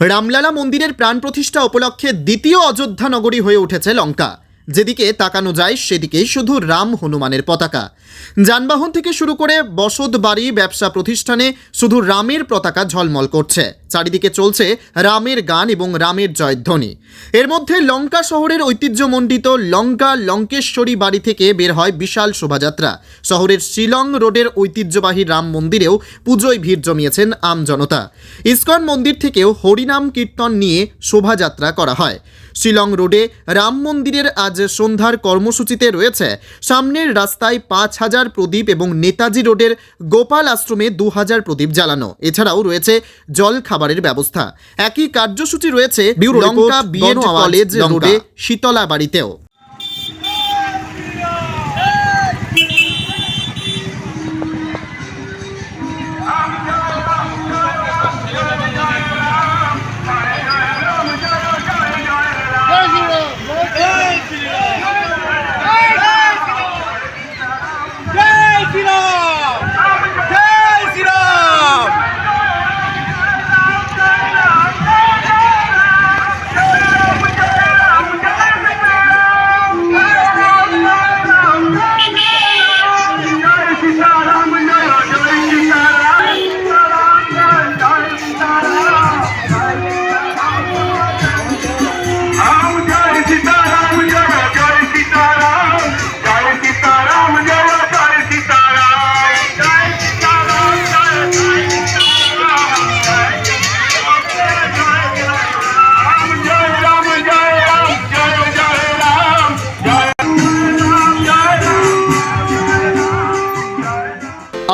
রামলালা মন্দিরের প্রাণ প্রতিষ্ঠা উপলক্ষে দ্বিতীয় অযোধ্যা নগরী হয়ে উঠেছে লঙ্কা। যেদিকে তাকানো যায় সেদিকেই শুধু রাম হনুমানের পতাকা। যানবাহন থেকে শুরু করে বসত বাড়ি, ব্যবসা প্রতিষ্ঠানে শুধু রামের পতাকা ঝলমল করছে। চারিদিকে চলছে রামের গান এবং রামের জয়ধ্বনি। এর মধ্যে লঙ্কা শহরের ঐতিহ্যমণ্ডিত লঙ্কা লঙ্কেশ্বরী বাড়ি থেকে বের হয় বিশাল শোভাযাত্রা। শহরের শিলং রোডের ঐতিহ্যবাহী রাম মন্দিরেও পুজোয় ভিড় জমিয়েছেন আমজনতা ইসকন মন্দির থেকেও হরিনাম কীর্তন নিয়ে শোভাযাত্রা করা হয়। শিলং রোডে রাম মন্দিরের আজ সন্ধ্যার কর্মসূচিতে রয়েছে। সামনের রাস্তায় পাঁচ হাজার প্রদীপ এবং নেতাজি রোডের গোপাল আশ্রমে দু হাজার প্রদীপ জ্বালানো। এছাড়াও রয়েছে জল খাবারের ব্যবস্থা। একই কার্যসূচি রয়েছে লঙ্কা বিএড কলেজ রোডে শীতলা বাড়িতেও